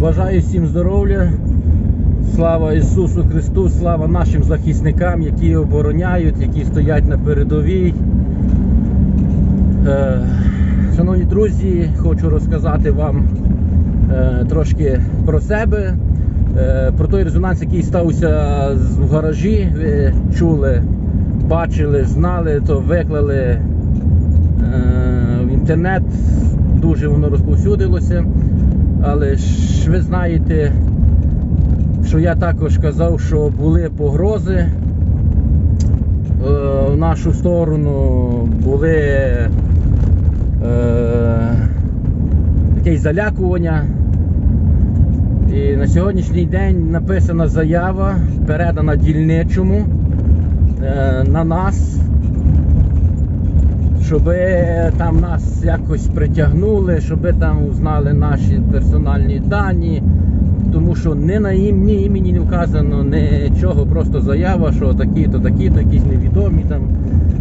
Бажаю всім здоров'я. Слава Ісусу Христу, слава нашим захисникам, які обороняють, які стоять на передовій. Е, Шановні друзі, хочу розказати вам е, трошки про себе, е, про той резонанс, який стався в гаражі. Ви чули, бачили, знали, то виклали в інтернет. Дуже воно розповсюдилося. Але ж ви знаєте, що я також казав, що були погрози е, в нашу сторону, були е, якесь залякування. І на сьогоднішній день написана заява, передана дільничому е, на нас, щоб там нас якось притягнули, щоб там узнали наші персональні дані. Тому що не на ім, ні імені не вказано, нічого, просто заява, що такі-то, такі-то, якісь невідомі там.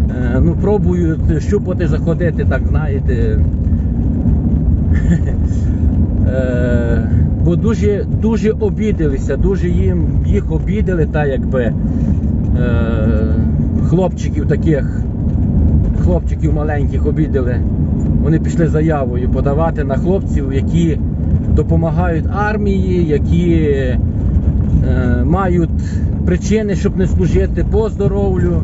Е, ну, пробують щупати, заходити, так знаєте. Е, бо дуже, дуже обідалися, дуже їм їх обідали, та якби е, хлопчиків таких, хлопчиків маленьких обідали. Вони пішли заявою подавати на хлопців, які допомагають армії, які е, мають причини, щоб не служити по здоров'ю.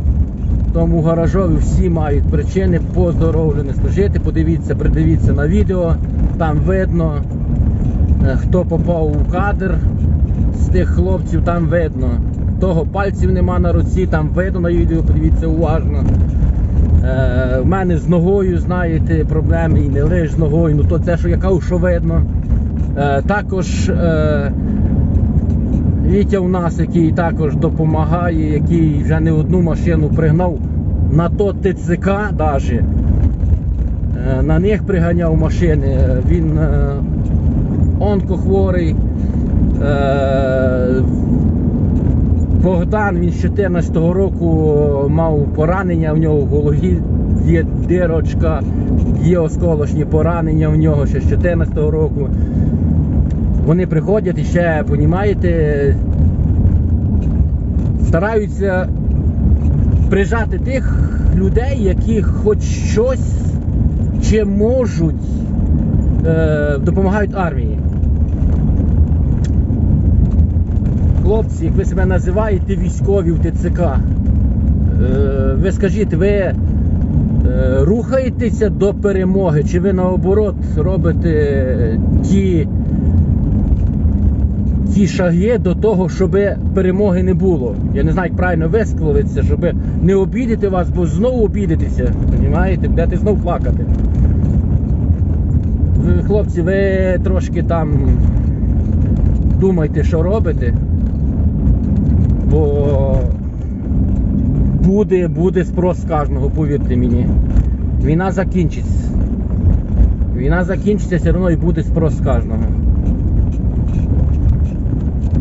Тому гаражові всі мають причини по здоров'ю не служити. Подивіться, придивіться на відео, там видно, е, хто попав у кадр з тих хлопців, там видно. Того пальців нема на руці, там видно на відео, подивіться уважно. Е, в мене з ногою, знаєте, проблеми і не лише з ногою, ну то це, що я видно. Е, також е, Вітя у нас, який також допомагає, який вже не одну машину пригнав на то ТЦК навіть. На них приганяв машини. Е, Він е, онкохворий. Е, Богдан він з 14-го року мав поранення в нього в голові, є дирочка, є осколочні поранення в нього ще з 14-го року. Вони приходять і ще, понімаєте, стараються прижати тих людей, які хоч щось чи можуть е, допомагають армії. Хлопці, як ви себе називаєте військові в ТЦК, е, ви скажіть, ви е, рухаєтеся до перемоги, чи ви наоборот робите ті, ті шаги до того, щоб перемоги не було? Я не знаю, як правильно висловитися, щоб не обідати вас, бо знову обідетеся. Понімаєте, будете знову плакати. Хлопці, ви трошки там думайте, що робите. Бо буде, буде спрос кожного, повірте мені. Війна закінчиться. Війна закінчиться, все одно і буде спрос кожного.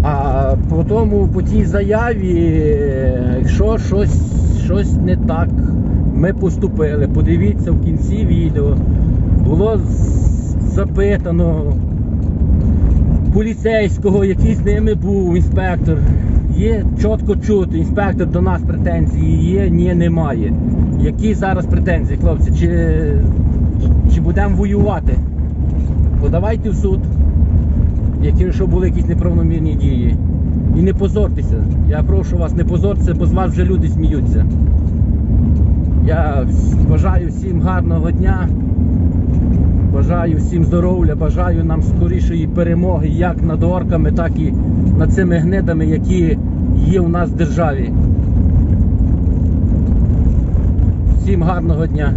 А по тому, по тій заяві, якщо щось, щось не так, ми поступили. Подивіться в кінці відео. Було запитано поліцейського, який з ними був, інспектор. Є чітко чути, інспектор до нас претензії є, ні, немає. Які зараз претензії, хлопці? Чи, чи будемо воювати? Подавайте в суд, якщо були якісь неправомірні дії. І не позортеся. Я прошу вас, не позортеся, бо з вас вже люди сміються. Я бажаю всім гарного дня. Бажаю всім здоров'я, бажаю нам скорішої перемоги як над орками, так і над цими гнидами, які є у нас в державі. Всім гарного дня.